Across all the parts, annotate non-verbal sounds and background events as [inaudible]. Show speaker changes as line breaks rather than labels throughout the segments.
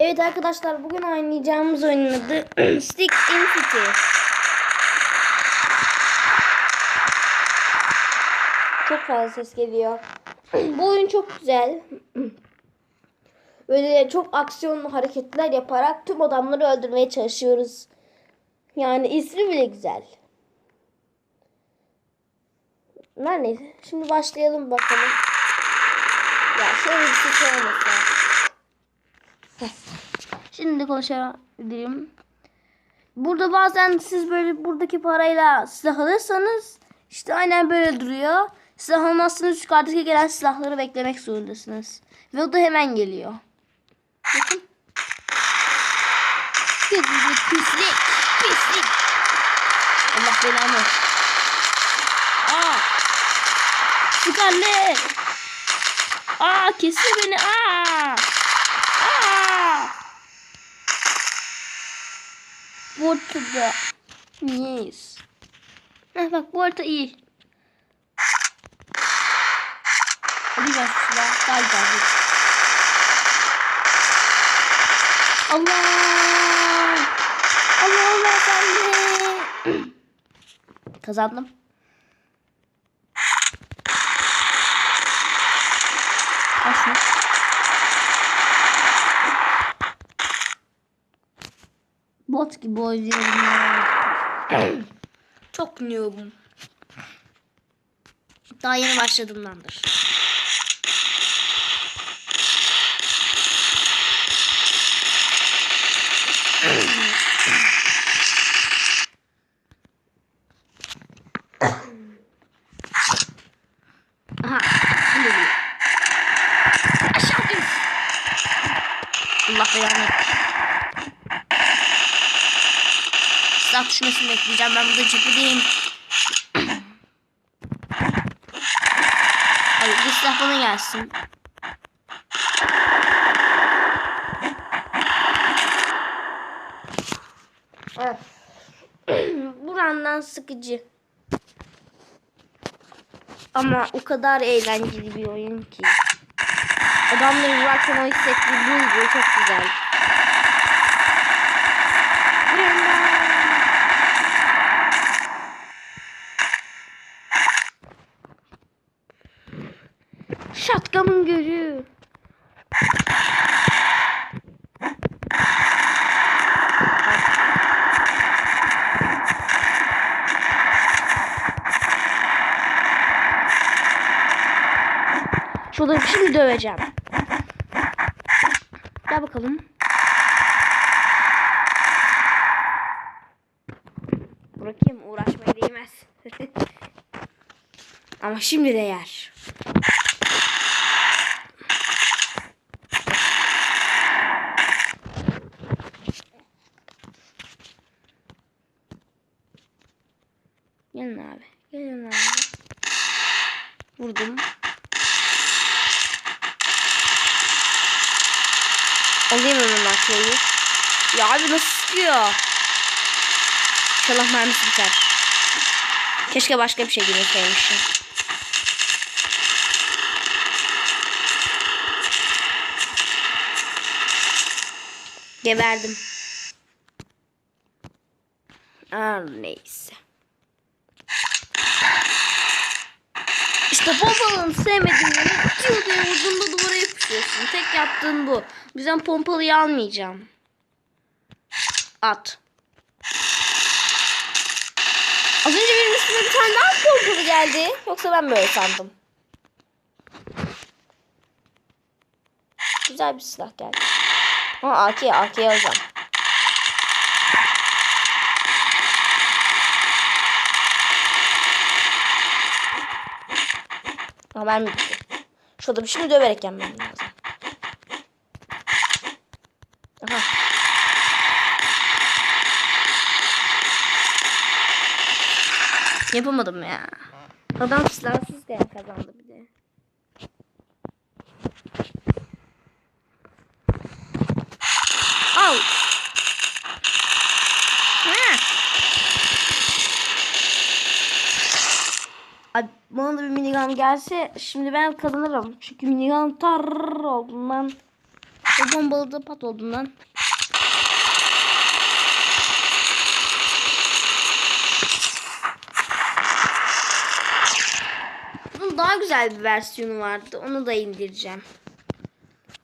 Evet arkadaşlar bugün oynayacağımız oyunun adı [clears throat] Stick Infinity. Çok fazla ses geliyor. Bu oyun çok güzel. Böyle çok aksiyon hareketler yaparak tüm adamları öldürmeye çalışıyoruz. Yani ismi bile güzel. Her neyse. Şimdi başlayalım bakalım. Ya şöyle bir şey olmasa. Şimdi konuşabilirim. Burada bazen siz böyle buradaki parayla silah alırsanız işte aynen böyle duruyor. Silah almazsanız yukarıdaki gelen silahları beklemek zorundasınız. Ve o da hemen geliyor. Bakın. Pislik, pislik. Allah belanı. Aa. Scarlet. Aa kesiyor beni. Aa. Bu ortada. Niyeyiz? Heh, bak bu orta iyi. Ben şu silah. Galiba. Allah. Allah Allah sen [clears throat] de. Kazandım. Al şunu. Bot gibi oynuyorum ya. Çok noobum. Daha yeni başladığımdandır. Aha. bu geliyor. Aşağı düş. Allah belanı. Silah düşmesini bekleyeceğim. Ben burada. Hadi bir silah bana gelsin. [clears throat] Burandan sıkıcı. Ama o kadar eğlenceli bir oyun ki. Adamları vurarken o hissettiği duygu çok güzel. Burandan. Şatkamın görü. Şurada şimdi döveceğim. Gel bakalım. Bırakayım uğraşmaya değmez. [laughs] Ama şimdi de Gelin abi. Gelin abi. Vurdum. Alayım hemen şeyi. Ya abi nasıl sıkıyor? İnşallah mermisi biter. Keşke başka bir şey girseymişim. Geberdim. Aa, neyse. İşte sevmediğim yanı tüy diye vurduğunda duvara yapışıyorsun. Tek yaptığın bu. Bizden pompalıyı almayacağım. At. Az önce benim üstüme bir tane daha pompalı geldi. Yoksa ben böyle sandım. Güzel bir silah geldi. Ama AK, AK alacağım. Ama ben mi bitti? Şurada bir şimdi döverek yenmem lazım. Aha. Yapamadım ya. Adam silahsızken kazandı bir de. Al. Ha. Ay, bana da bir minigun gelse şimdi ben kazanırım. Çünkü minigun tar olduğundan O bombalı da pat olduğundan. Bunun daha güzel bir versiyonu vardı. Onu da indireceğim.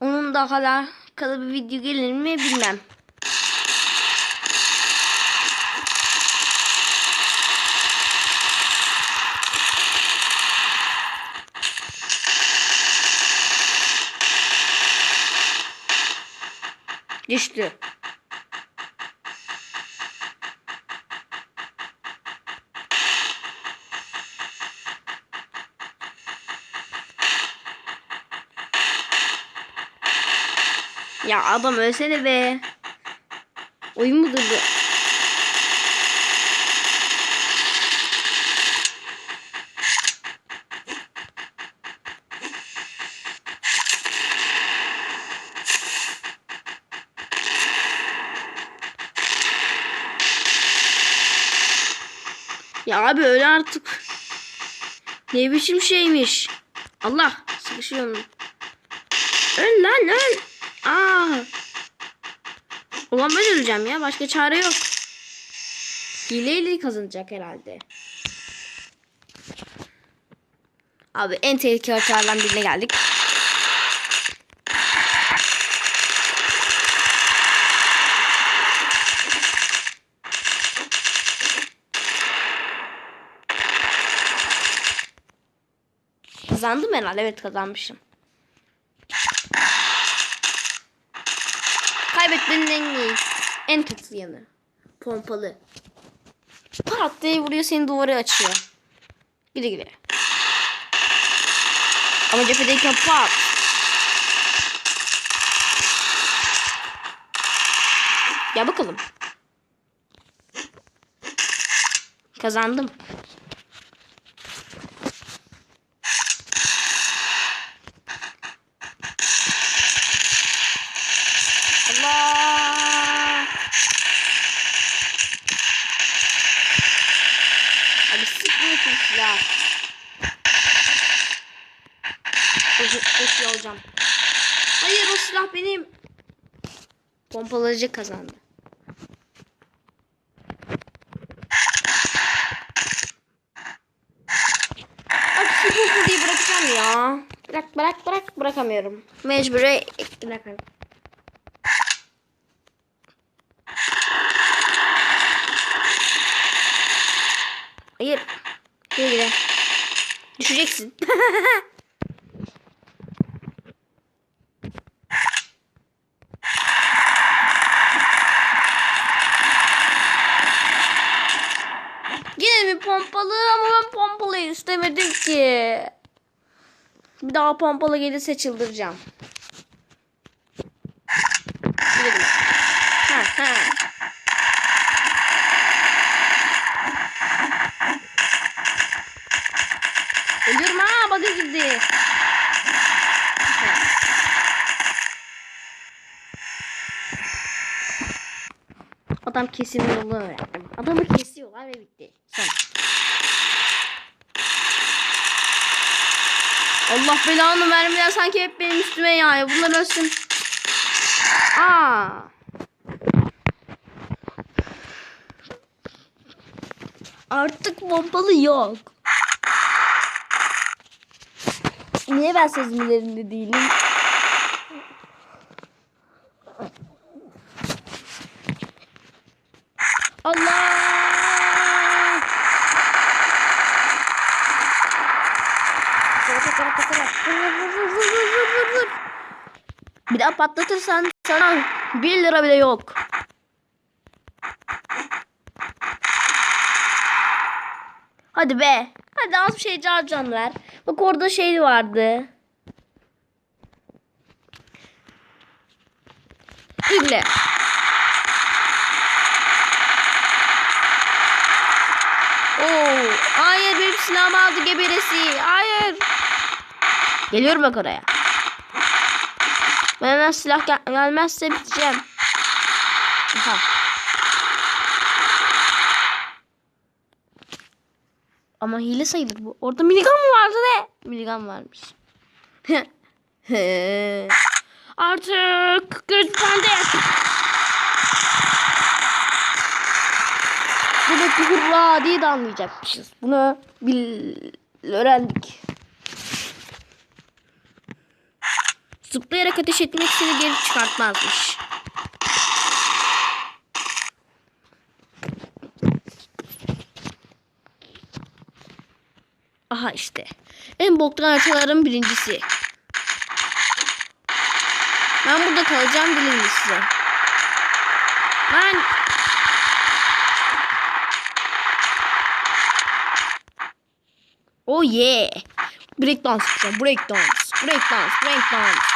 Onun da hala kalı bir video gelir mi bilmem. Düştü. Ya adam ölsene be. Oyun mu durdu? Ya abi öyle artık. Ne biçim şeymiş. Allah sıkışıyorum. Öl lan öl. Aa. Ulan ben öleceğim ya. Başka çare yok. Hileyle kazanacak herhalde. Abi en tehlikeli haritalardan birine geldik. Kazandım herhalde. Evet kazanmışım. Kaybetmenin en iyi, en kötü yanı. Pompalı. Pat diye vuruyor seni duvarı açıyor. Güle güle. Ama cephedeyken pat. Ya bakalım. Kazandım. Allah. Abi sıkmıyorsun silah. Çok, çok iyi olacağım. Hayır o silah benim. Pompalayıcı kazandı. Şu pompalıyı bırakacağım ya. Bırak bırak bırak bırakamıyorum. Mecbure bırakamıyorum. Hayır. Güle güle. Düşeceksin. [laughs] Yine bir pompalı ama ben pompalıyı istemedim ki. Bir daha pompalı gelirse çıldıracağım. Ha ha. Ölüyorum ha bug'a girdi. Adam kesin yolunu öğrendim. Adamı kesiyorlar ve bitti. Allah belanı vermeden sanki hep benim üstüme yağıyor. Bunlar ölsün. Aa. Artık pompalı yok. Niye ben sezgilerinde değilim? Bir daha patlatırsan sana 1 lira bile yok. Hadi be. Hadi az bir şey can ver. Bak orada şey vardı. Ügle. Oo, hayır benim silahımı aldı geberesi. Hayır. Geliyorum bak oraya. Bana silah gel gelmezse biteceğim. Aha. Ama hile sayılır bu. Orada miligram mı vardı ne? Miligram varmış. [laughs]
Artık güç bende.
Demek ki hurra diye de anlayacakmışız. Bunu bil öğrendik.
Zıplayarak ateş etmek seni geri çıkartmazmış. Aha işte. En boktan haritaların birincisi. Ben burada kalacağım bilin size. Ben Oh yeah. Breakdance yapacağım.
Breakdance. Breakdance. Breakdance.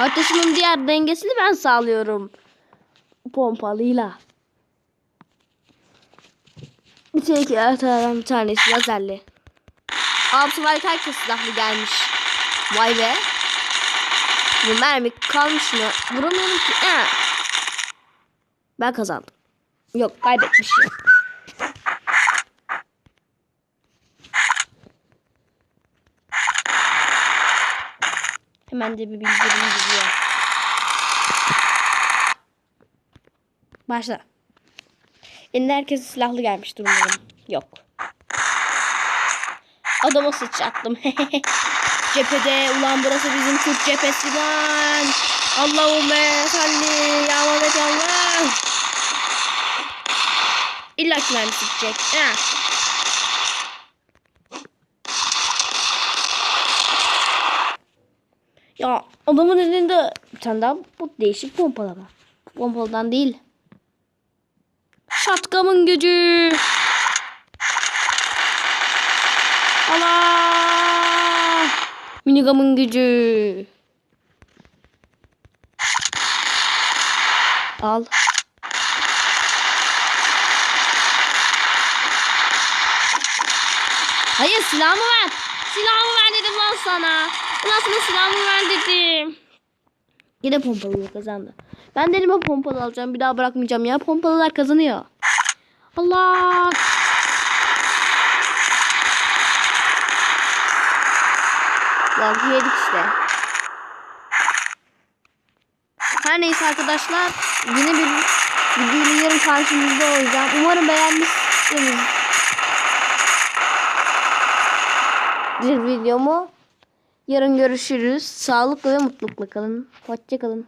Ateşimin diğer dengesini ben sağlıyorum. Pompalıyla. Bir tek bir tanesi lazerli. Altı var herkes silahlı gelmiş. Vay be. Bu mermi kalmış mı? Vuramıyorum ki. Ha. Ben kazandım. Yok kaybetmişim. Hemen de bir bildirim gidiyor. Başla. Elinde herkes silahlı gelmiş durumlarım. Yok. Adama sıçrattım. [laughs] Cephede ulan burası bizim Türk cephesi lan. Allahümme salli ya Muhammed Allah. İlla ki mermi sıkacak. Ya adamın elinde bir tane daha bu değişik pompalama. Pompalıdan değil. Şatkamın gücü. Allah. Minigamın gücü. Al. Hayır silahımı ver. Silahımı ver dedim lan sana. Ulan sana silahımı ver dedim. Yine pompalı kazandı. Ben de elime pompalı alacağım. Bir daha bırakmayacağım ya. Pompalılar kazanıyor. Allah. Lan yedik işte. Her neyse arkadaşlar. Yine bir videoyla yarın karşınızda olacağım. Umarım beğenmişsiniz. Bir videomu. Yarın görüşürüz. Sağlıklı ve mutlulukla kalın. Hoşçakalın.